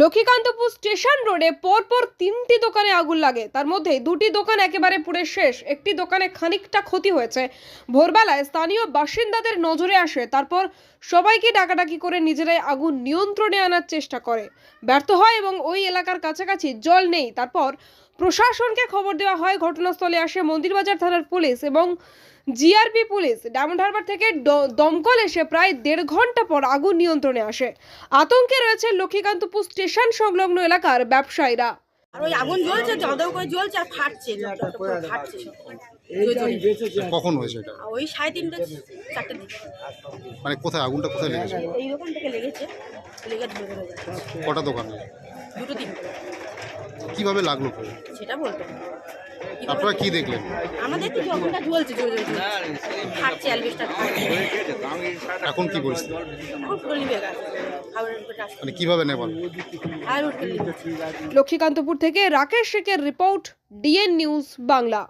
Lakshmikantapur station রোডে পরপর তিনটি দোকানে আগুন লাগে। তার মধ্যে দুটি দোকান একেবারে পুড়ে শেষ। একটি দোকানে খানিকটা ক্ষতি হয়েছে। ভোরবেলায় স্থানীয় বাসিন্দাদের নজরে আসে, তারপর সবাইকে ডাকাডাকি করে নিজেরাই আগুন নিয়ন্ত্রণে আনার চেষ্টা করে। ব্যর্থ হয় এবং ওই এলাকার কাছাকাছি জল নেই। তারপর প্রশাসনকে খবর দেওয়া হয় ঘটনাস্থলে আসে মন্দিরবাজার থানার পুলিশ এবং জিআরপি পুলিশ। ডায়মন্ড হারবার থেকে দমকল এসে প্রায় দেড় ঘণ্টা পর আগুন নিয়ন্ত্রণে আসে। আতঙ্কে রয়েছে লক্ষ্মীকান্তপুর স্টেশন সংলগ্ন এলাকার ব্যবসায়ীরা। আর ওই আগুন জ্বলছে জলদৌ করে জ্বলছে আর ফাটছে ফাটছে। কখন হয়েছে এটা? ওই সাড়ে তিনটে চারটে দিকে। মানে কোথায় আগুনটা কোথায় লেগেছে? এই দোকান থেকে লেগেছে লেগে ধরে ধরে। কটা দোকানে? দুটো তিনটে। কীভাবে লাগল সেটা বলতো আপনারা কি দেখলেন? আমাদের তো জ্বলছে জোরে জোরে ফাটছে অ্যালবেস্টার এখন কি পরিস্থিতি? এখন পুরো নিভে গেছে খাবারের উপরে আসছে মানে কীভাবে নেবেন লক্ষ্মীকান্তপুর থেকে রাকেশ শেখের রিপোর্ট ডিএন নিউজ বাংলা।